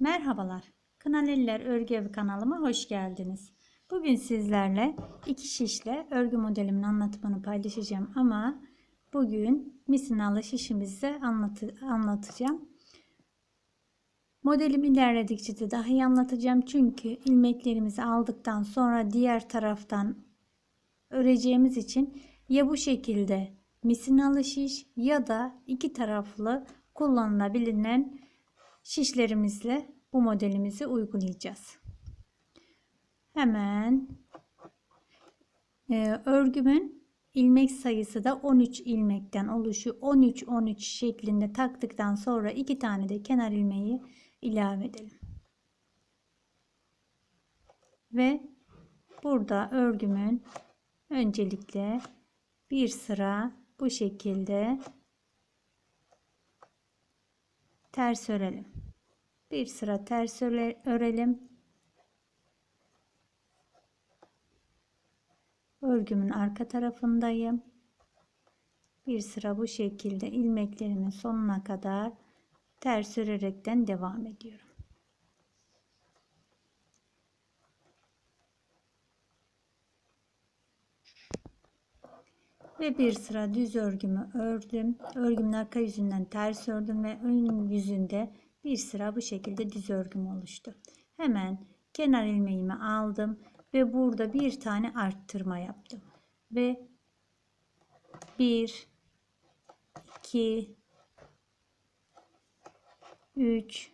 Merhabalar. Kınaleliler Örgü Evi kanalıma hoş geldiniz. Bugün sizlerle iki şişle örgü modelimin anlatımını paylaşacağım ama bugün misinalı şişimizi anlatı anlatacağım. Modelim ilerledikçe de daha iyi anlatacağım çünkü ilmeklerimizi aldıktan sonra diğer taraftan öreceğimiz için ya bu şekilde misinalı şiş ya da iki taraflı kullanılabilen şişlerimizle bu modelimizi uygulayacağız. Hemen e, örgümün ilmek sayısı da 13 ilmekten oluşuyor. 13 13 şeklinde taktıktan sonra iki tane de kenar ilmeği ilave edelim. Ve burada örgümün öncelikle bir sıra bu şekilde ters örelim. Bir sıra ters örelim. Örgümün arka tarafındayım. Bir sıra bu şekilde ilmeklerimin sonuna kadar ters örerekten devam ediyorum. Ve bir sıra düz örgümü ördüm. Örgümün arka yüzünden ters ördüm ve ön yüzünde bir sıra bu şekilde düz örgüm oluştu. Hemen kenar ilmeğimi aldım ve burada bir tane arttırma yaptım. Ve 1 2 3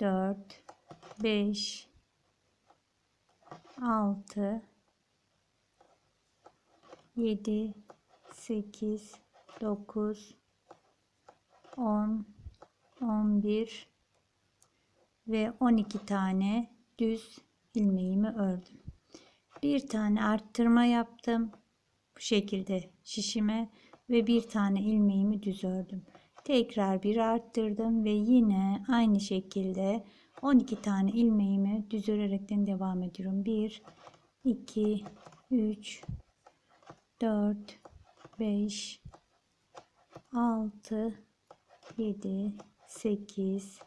4 5 6 7 8 9 10 11 ve 12 tane düz ilmeğimi ördüm. Bir tane arttırma yaptım. Bu şekilde şişime ve bir tane ilmeğimi düz ördüm. Tekrar bir arttırdım ve yine aynı şekilde 12 tane ilmeğimi düz örerekten devam ediyorum. 1 2 3 4 5 6 7 8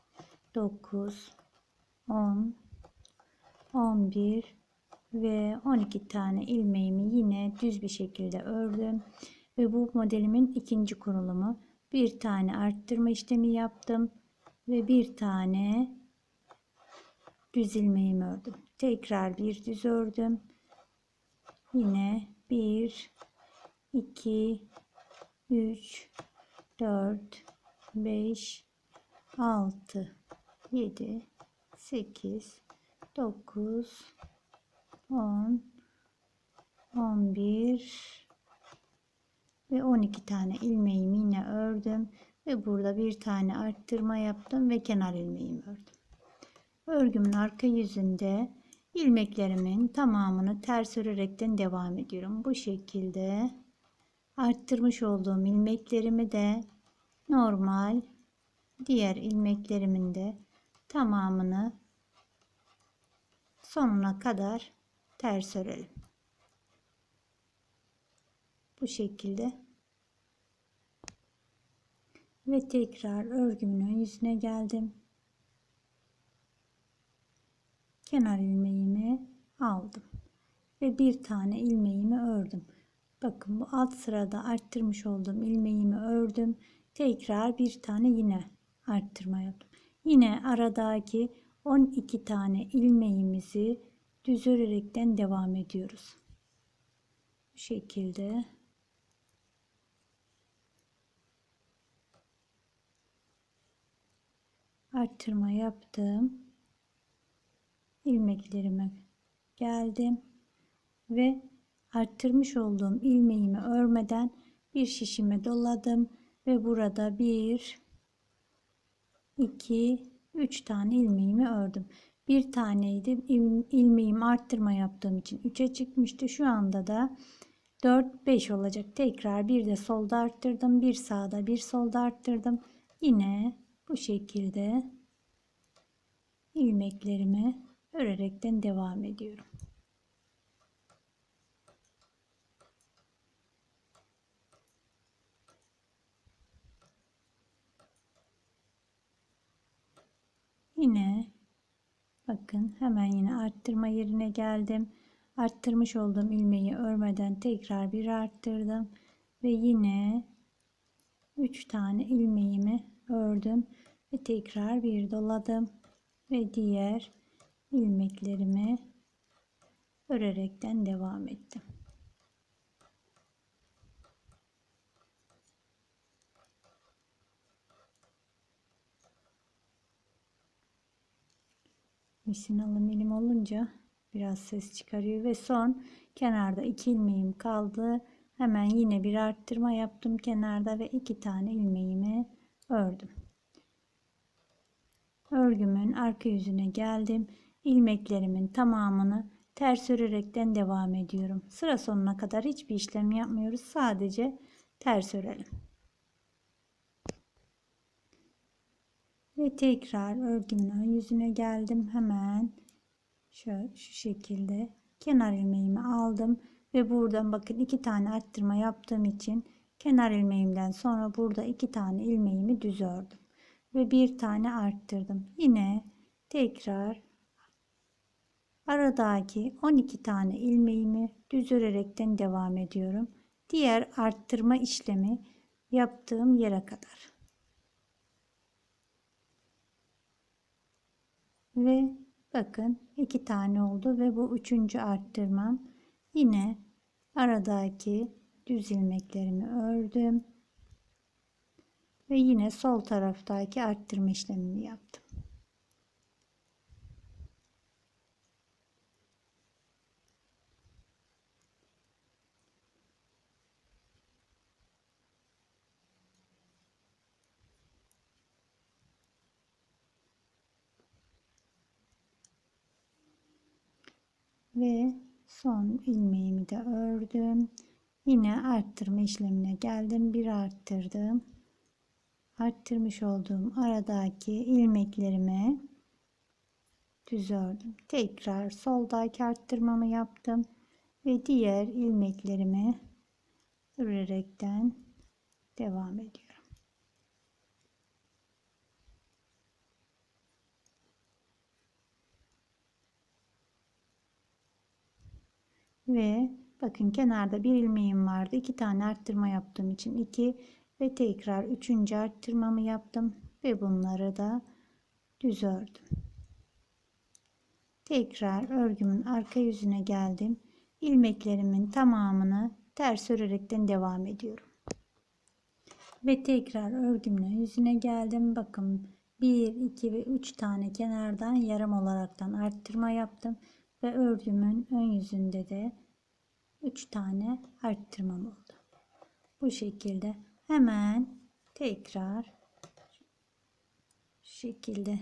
9 10 11 ve 12 tane ilmeğimi yine düz bir şekilde ördüm. Ve bu modelimin ikinci kurulumu. Bir tane arttırma işlemi yaptım ve bir tane düz ilmeğimi ördüm. Tekrar bir düz ördüm. Yine 1 2 3 4 5 6 7 8 9 10 11 ve 12 tane ilmeğimi yine ördüm ve burada bir tane arttırma yaptım ve kenar ilmeğimi ördüm. Örgümün arka yüzünde ilmeklerimin tamamını ters örerekten devam ediyorum. Bu şekilde arttırmış olduğum ilmeklerimi de normal diğer ilmeklerimin de tamamını sonuna kadar ters örelim. Bu şekilde ve tekrar örgümün ön yüzüne geldim. Kenar ilmeğimi aldım ve bir tane ilmeğimi ördüm. Bakın bu alt sırada arttırmış olduğum ilmeğimi ördüm. Tekrar bir tane yine arttırma yaptım. Yine aradaki 12 tane ilmeğimizi düz örerekten devam ediyoruz. Bu şekilde arttırma yaptım. İlmeklerime geldim ve arttırmış olduğum ilmeğimi örmeden bir şişime doladım ve burada bir 2 3 tane ilmeğimi ördüm. Bir taneydi ilmeğim arttırma yaptığım için 3'e çıkmıştı. Şu anda da 4 5 olacak. Tekrar bir de solda arttırdım. Bir sağda bir solda arttırdım. Yine bu şekilde ilmeklerimi örerekten devam ediyorum. Yine bakın hemen yine arttırma yerine geldim. Arttırmış olduğum ilmeği örmeden tekrar bir arttırdım ve yine 3 tane ilmeğimi ördüm ve tekrar bir doladım ve diğer ilmeklerimi örerekten devam ettim. Misinalı milim olunca biraz ses çıkarıyor ve son kenarda iki ilmeğim kaldı. Hemen yine bir arttırma yaptım kenarda ve iki tane ilmeğimi ördüm. Örgümün arka yüzüne geldim. İlmeklerimin tamamını ters örerekten devam ediyorum. Sıra sonuna kadar hiçbir işlem yapmıyoruz. Sadece ters örelim. Ve tekrar örgümün ön yüzüne geldim. Hemen şöyle şu şekilde kenar ilmeğimi aldım ve buradan bakın iki tane arttırma yaptığım için kenar ilmeğimden sonra burada iki tane ilmeğimi düz ördüm ve bir tane arttırdım. Yine tekrar aradaki 12 tane ilmeğimi düz örerekten devam ediyorum. Diğer arttırma işlemi yaptığım yere kadar. Ve bakın iki tane oldu ve bu üçüncü arttırmam. Yine aradaki düz ilmeklerimi ördüm. Ve yine sol taraftaki arttırma işlemini yaptım. Ve son ilmeğimi de ördüm. Yine arttırma işlemine geldim. Bir arttırdım. Arttırmış olduğum aradaki ilmeklerimi düz ördüm. Tekrar soldaki arttırmamı yaptım ve diğer ilmeklerimi örerekten devam ediyorum. Ve bakın kenarda bir ilmeğim vardı. iki tane arttırma yaptığım için iki ve tekrar üçüncü arttırmamı yaptım ve bunları da düz ördüm. Tekrar örgümün arka yüzüne geldim. ilmeklerimin tamamını ters örerekten devam ediyorum. Ve tekrar örgümün yüzüne geldim. Bakın 1, 2 ve 3 tane kenardan yarım olaraktan arttırma yaptım ve örgümün ön yüzünde de 3 tane arttırmam oldu. Bu şekilde hemen tekrar şu şekilde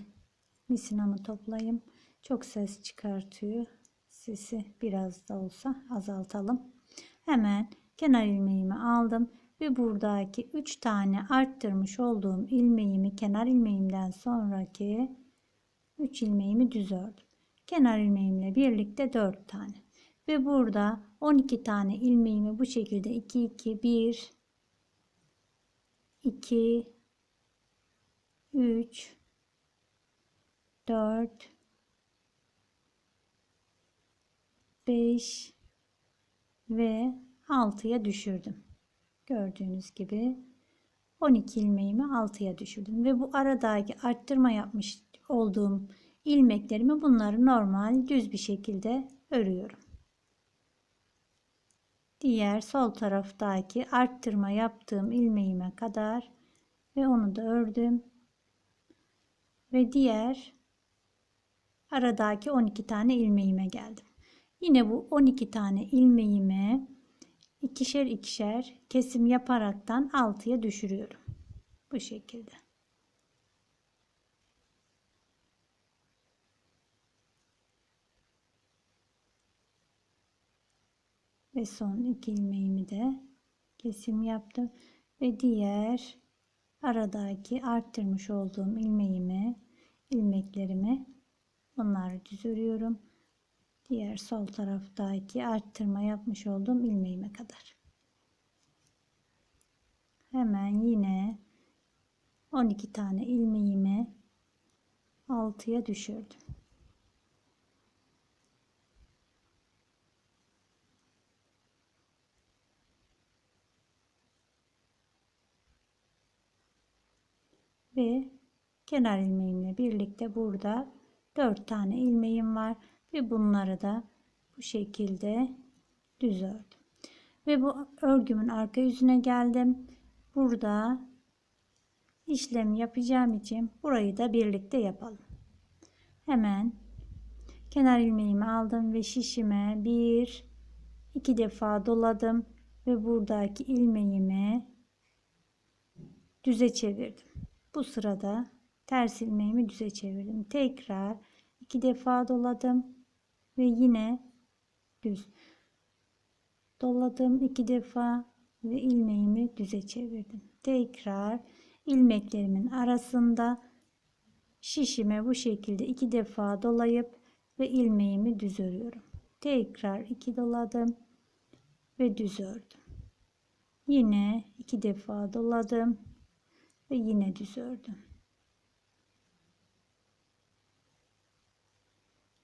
misinamı toplayayım. Çok ses çıkartıyor. Sesi biraz da olsa azaltalım. Hemen kenar ilmeğimi aldım ve buradaki 3 tane arttırmış olduğum ilmeğimi kenar ilmeğimden sonraki 3 ilmeğimi düz ördüm. Kenar ilmeğimle birlikte 4 tane. Ve burada 12 tane ilmeğimi bu şekilde 2 2 1 2 3 4 5 ve 6'ya düşürdüm. Gördüğünüz gibi 12 ilmeğimi 6'ya düşürdüm ve bu aradaki arttırma yapmış olduğum ilmeklerimi bunları normal düz bir şekilde örüyorum. Diğer sol taraftaki arttırma yaptığım ilmeğime kadar ve onu da ördüm. Ve diğer aradaki 12 tane ilmeğime geldim. Yine bu 12 tane ilmeğimi ikişer ikişer kesim yaparaktan altıya düşürüyorum. Bu şekilde. Ve son iki ilmeğimi de kesim yaptım. Ve diğer aradaki arttırmış olduğum ilmeğimi ilmeklerimi bunları düz örüyorum diğer sol taraftaki arttırma yapmış olduğum ilmeğime kadar. Hemen yine 12 tane ilmeğimi 6'ya düşürdüm. Ve kenar ilmeğimle birlikte burada 4 tane ilmeğim var ve bunları da bu şekilde düz ördüm. Ve bu örgümün arka yüzüne geldim. Burada işlem yapacağım için burayı da birlikte yapalım. Hemen kenar ilmeğimi aldım ve şişime bir iki defa doladım ve buradaki ilmeğimi düze çevirdim. Bu sırada ters ilmeğimi düze çevirdim. Tekrar iki defa doladım ve yine düz doladım iki defa ve ilmeğimi düze çevirdim. Tekrar ilmeklerimin arasında şişime bu şekilde iki defa dolayıp ve ilmeğimi düz örüyorum. Tekrar iki doladım ve düz ördüm. Yine iki defa doladım ve yine düz ördüm.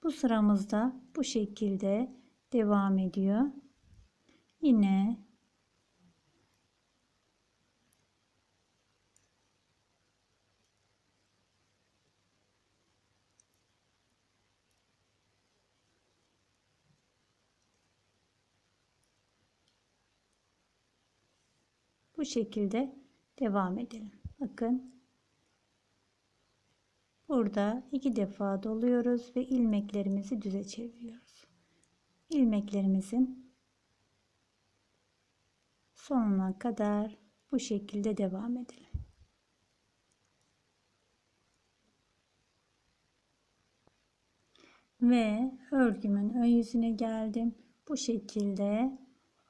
Bu sıramızda bu şekilde devam ediyor. Yine bu şekilde devam edelim. Bakın burada iki defa doluyoruz ve ilmeklerimizi düze çeviriyoruz. İlmeklerimizin sonuna kadar bu şekilde devam edelim. Ve örgümün ön yüzüne geldim. Bu şekilde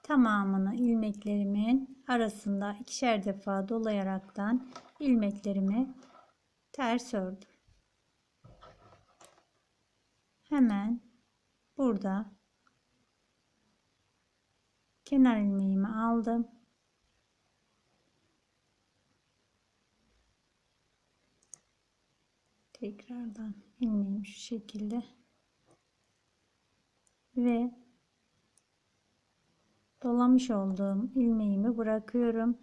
tamamını ilmeklerimin arasında ikişer defa dolayaraktan ilmeklerimi ters ördüm. Hemen burada kenar ilmeğimi aldım. Tekrardan ilmeğimi şu şekilde ve dolamış olduğum ilmeğimi bırakıyorum.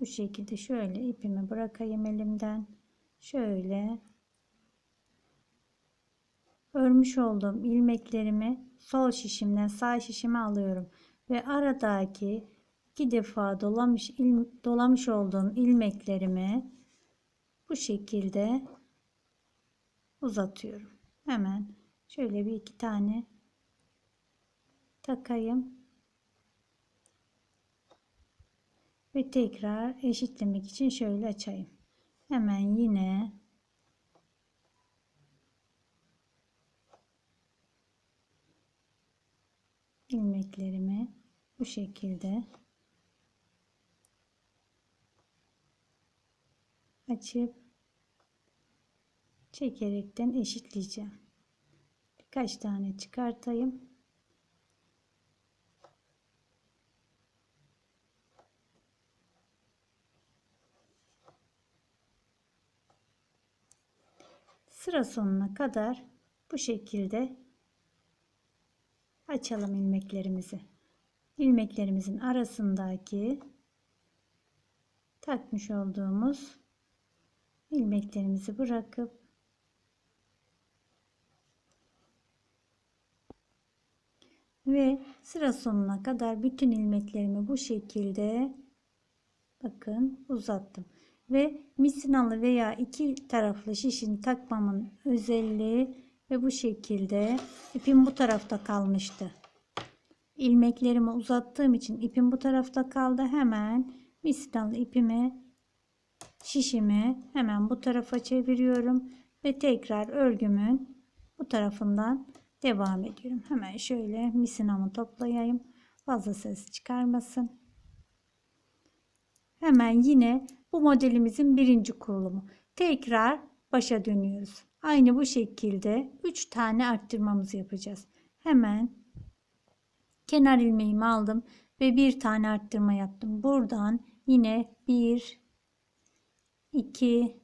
Bu şekilde şöyle ipimi bırakayım elimden. Şöyle örmüş olduğum ilmeklerimi sol şişimden sağ şişime alıyorum ve aradaki iki defa dolamış il, dolamış olduğum ilmeklerimi bu şekilde uzatıyorum. Hemen şöyle bir iki tane takayım. Ve tekrar eşitlemek için şöyle açayım. Hemen yine ilmeklerimi bu şekilde açıp çekerekten eşitleyeceğim. Birkaç tane çıkartayım. Sıra sonuna kadar bu şekilde açalım ilmeklerimizi. İlmeklerimizin arasındaki takmış olduğumuz ilmeklerimizi bırakıp ve sıra sonuna kadar bütün ilmeklerimi bu şekilde bakın uzattım ve misinalı veya iki taraflı şişin takmamın özelliği ve bu şekilde ipim bu tarafta kalmıştı. İlmeklerimi uzattığım için ipim bu tarafta kaldı. Hemen misinalı ipimi şişimi hemen bu tarafa çeviriyorum ve tekrar örgümün bu tarafından devam ediyorum. Hemen şöyle misinamı toplayayım. Fazla ses çıkarmasın. Hemen yine bu modelimizin birinci kurulumu. Tekrar başa dönüyoruz. Aynı bu şekilde 3 tane arttırmamızı yapacağız. Hemen kenar ilmeğimi aldım ve bir tane arttırma yaptım. Buradan yine 1 2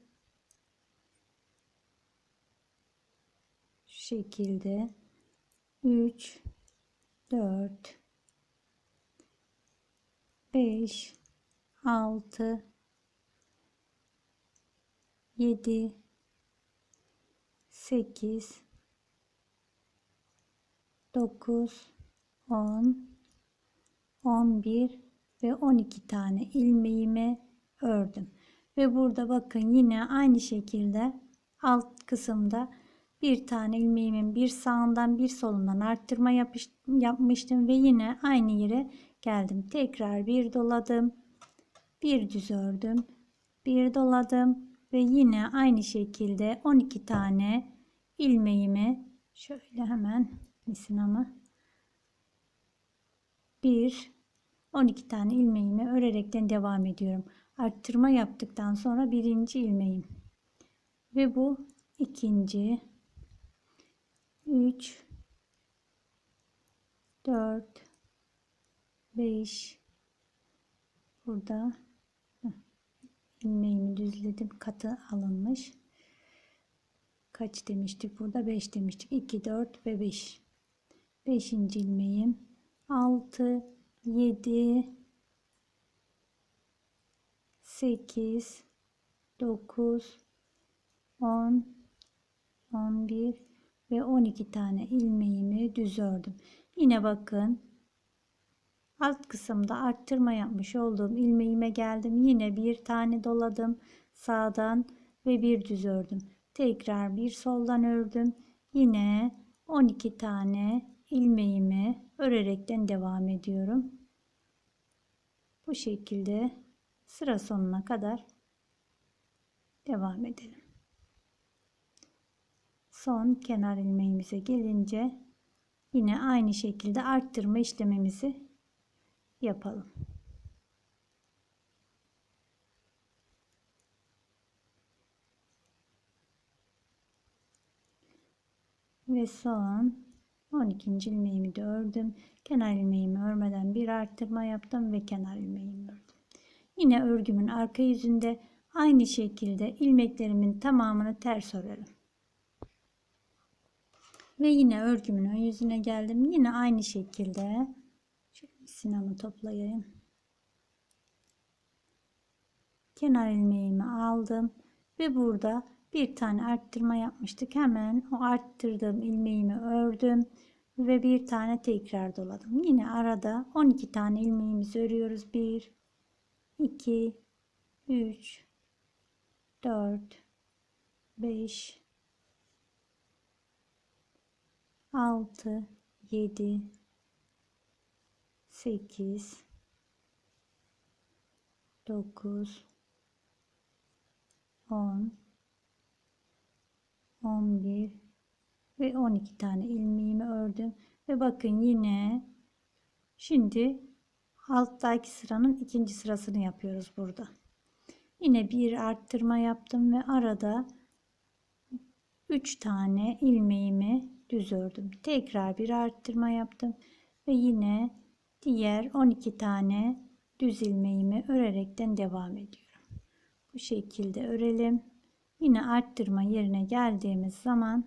şekilde 3 4 5 6 7 8 9 10 11 ve 12 tane ilmeğimi ördüm. Ve burada bakın yine aynı şekilde alt kısımda bir tane ilmeğimin bir sağından bir solundan arttırma yapış, yapmıştım ve yine aynı yere geldim. Tekrar bir doladım. Bir düz ördüm. Bir doladım ve yine aynı şekilde 12 tane ilmeğimi şöyle hemen misinamı 1 12 tane ilmeğimi örerekten devam ediyorum. Arttırma yaptıktan sonra birinci ilmeğim ve bu ikinci 3 4 5 burada ilmeğimi düzledim katı alınmış. Kaç demiştik burada? 5 demiştik. 2 4 ve 5 5. ilmeğim. 6 7 8 9 10 11 ve 12 tane ilmeğimi düz ördüm. Yine bakın alt kısımda arttırma yapmış olduğum ilmeğime geldim. Yine bir tane doladım sağdan ve bir düz ördüm. Tekrar bir soldan ördüm. Yine 12 tane ilmeğimi örerekten devam ediyorum. Bu şekilde sıra sonuna kadar devam edelim. Son kenar ilmeğimize gelince yine aynı şekilde arttırma işlemimizi yapalım. Ve son 12. ilmeğimi de ördüm. Kenar ilmeğimi örmeden bir arttırma yaptım ve kenar ilmeğimi ördüm. Yine örgümün arka yüzünde aynı şekilde ilmeklerimin tamamını ters örelim. Ve yine örgümün ön yüzüne geldim. Yine aynı şekilde sinamı toplayayım. Kenar ilmeğimi aldım ve burada bir tane arttırma yapmıştık. Hemen o arttırdığım ilmeğimi ördüm ve bir tane tekrar doladım. Yine arada 12 tane ilmeğimizi örüyoruz. 1 2 3 4 5 6 7 8 9 10 11 ve 12 tane ilmeğimi ördüm. Ve bakın yine şimdi alttaki sıranın ikinci sırasını yapıyoruz burada. Yine bir arttırma yaptım ve arada 3 tane ilmeğimi düz ördüm. Tekrar bir arttırma yaptım ve yine diğer 12 tane düz ilmeğimi örerekten devam ediyorum. Bu şekilde örelim. Yine arttırma yerine geldiğimiz zaman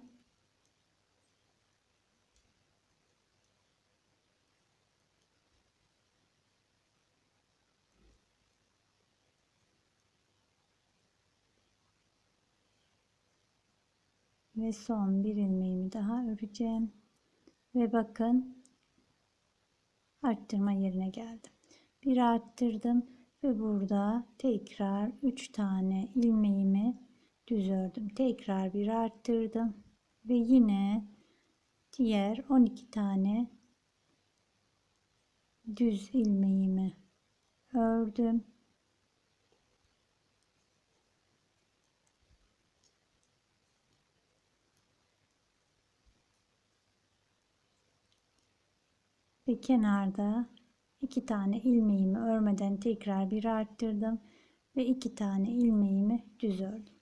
ve son bir ilmeğimi daha öreceğim. Ve bakın arttırma yerine geldim bir arttırdım ve burada tekrar 3 tane ilmeğimi düz ördüm. Tekrar bir arttırdım ve yine diğer 12 tane düz ilmeğimi ördüm. Ve kenarda iki tane ilmeğimi örmeden tekrar bir arttırdım ve iki tane ilmeğimi düz ördüm.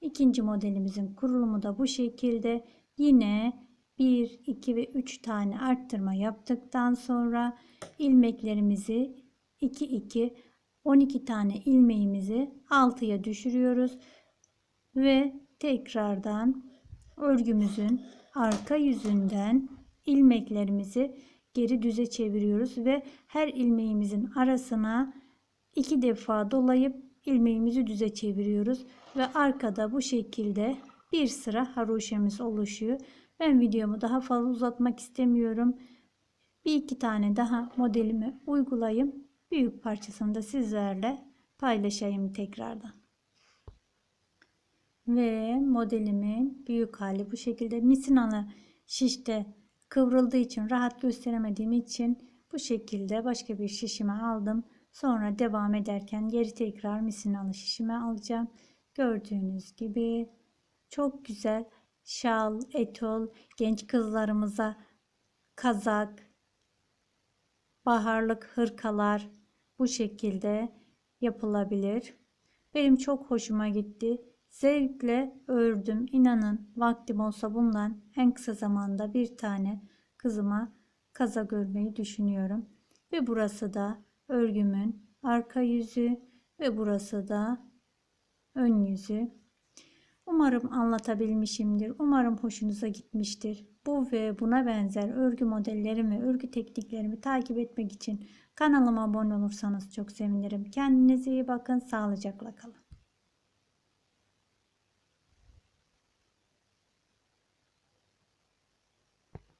İkinci modelimizin kurulumu da bu şekilde. Yine 1, 2 ve 3 tane arttırma yaptıktan sonra ilmeklerimizi 2, 2, 12 tane ilmeğimizi 6'ya düşürüyoruz. Ve tekrardan örgümüzün arka yüzünden ilmeklerimizi geri düze çeviriyoruz ve her ilmeğimizin arasına iki defa dolayıp ilmeğimizi düze çeviriyoruz ve arkada bu şekilde bir sıra haroşemiz oluşuyor. Ben videomu daha fazla uzatmak istemiyorum. Bir iki tane daha modelimi uygulayayım. Büyük parçasını da sizlerle paylaşayım tekrardan. Ve modelimin büyük hali bu şekilde misinalı şişte kıvrıldığı için rahat gösteremediğim için bu şekilde başka bir şişime aldım. Sonra devam ederken geri tekrar misinalı şişime alacağım. Gördüğünüz gibi çok güzel şal, etol, genç kızlarımıza kazak, baharlık hırkalar bu şekilde yapılabilir. Benim çok hoşuma gitti. Zevkle ördüm. İnanın vaktim olsa bundan en kısa zamanda bir tane kızıma kazak örmeyi düşünüyorum. Ve burası da örgümün arka yüzü ve burası da ön yüzü. Umarım anlatabilmişimdir. Umarım hoşunuza gitmiştir. Bu ve buna benzer örgü modellerimi, örgü tekniklerimi takip etmek için kanalıma abone olursanız çok sevinirim. Kendinize iyi bakın. Sağlıcakla kalın.